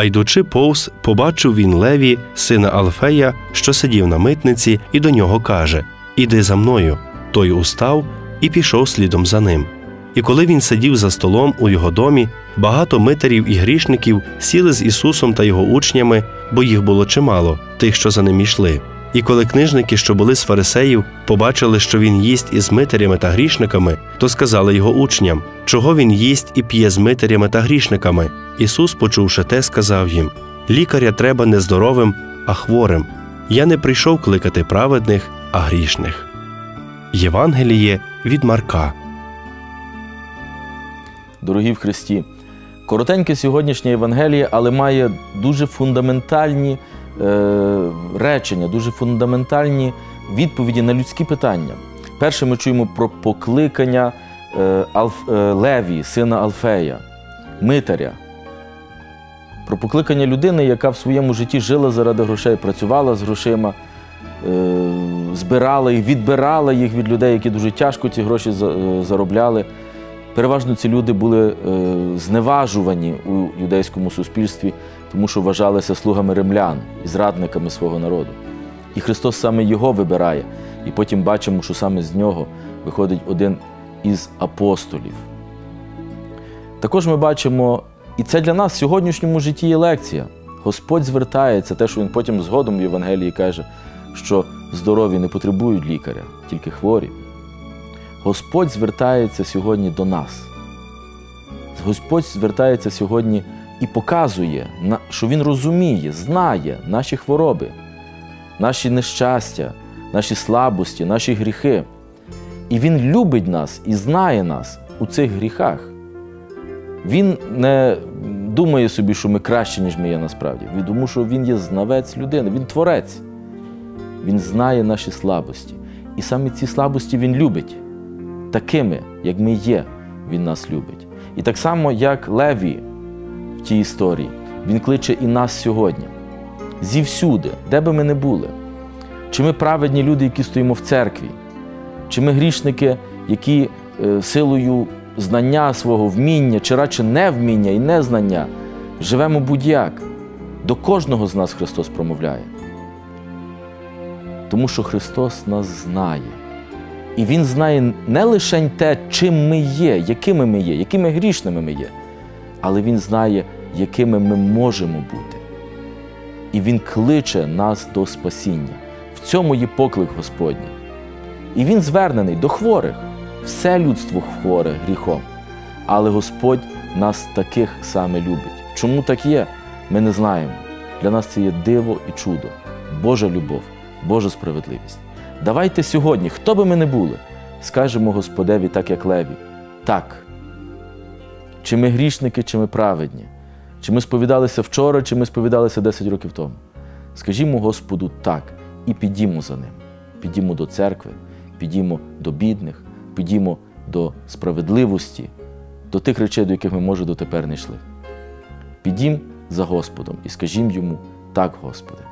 А йдучи повз, побачив він Леві, сина Алфея, що сидів на митниці, і до нього каже: Іди за мною. Той устав і пішов слідом за ним. І коли він сидів за столом у його домі, багато митарів і грішників сіли з Ісусом та його учнями, бо їх було чимало, тих, що за ним йшли. І коли книжники, що були з фарисеїв, побачили, що він їсть із митарями та грішниками, то сказали його учням, чого він їсть і п'є з митарями та грішниками. Ісус, почувши те, сказав їм: Лікаря треба не здоровим, а хворим. Я не прийшов кликати праведних, а грішних. Євангеліє від Марка. Дорогі в Христі, коротеньке сьогоднішнє Євангеліє, але має дуже фундаментальні речення, дуже фундаментальні відповіді на людські питання. Перше ми чуємо про покликання е, е, Леві, сина Алфея, митаря. Про покликання людини, яка в своєму житті жила заради грошей, працювала з грошима, е, збирала їх, відбирала їх від людей, які дуже тяжко ці гроші е, заробляли. Переважно ці люди були е, зневажувані у юдейському суспільстві, тому що вважалися слугами римлян і зрадниками свого народу. І Христос саме його вибирає. І потім бачимо, що саме з нього виходить один із апостолів. Також ми бачимо, і це для нас в сьогоднішньому житті є лекція. Господь звертається, те, що він потім згодом в Євангелії каже, що здорові не потребують лікаря, тільки хворі. Господь звертається сьогодні до нас. Господь звертається сьогодні і показує, що Він розуміє, знає наші хвороби, наші нещастя, наші слабості, наші гріхи. І Він любить нас і знає нас у цих гріхах. Він не думає собі, що ми краще, ніж ми є насправді. Тому що Він є знавець людини, Він творець. Він знає наші слабості. І саме ці слабості Він любить. Такими, як ми є, Він нас любить. І так само, як Леві в тій історії, він кличе і нас сьогодні. Зівсюди, де би ми не були. Чи ми праведні люди, які стоїмо в церкві, чи ми грішники, які е, силою знання свого вміння, чи радше невміння і незнання, живемо будь-як. До кожного з нас Христос промовляє. Тому що Христос нас знає. І Він знає не лише те, чим ми є, якими ми є, якими грішними ми є, але Він знає, якими ми можемо бути. І Він кличе нас до спасіння. В цьому є поклик Господній. І Він звернений до хворих. Все людство хворе гріхом. Але Господь нас таких саме любить. Чому так є? Ми не знаємо. Для нас це є диво і чудо, Божа любов, Божа справедливість. Давайте сьогодні, хто би ми не були, скажемо Господеві, так як Леві, так. Чи ми грішники, чи ми праведні, чи ми сповідалися вчора, чи ми сповідалися 10 років тому. Скажімо Господу так і підімо за ним. Підімо до церкви, підімо до бідних, підімо до справедливості, до тих речей, до яких ми, може, дотепер не йшли. Підім за Господом і скажімо йому так, Господи.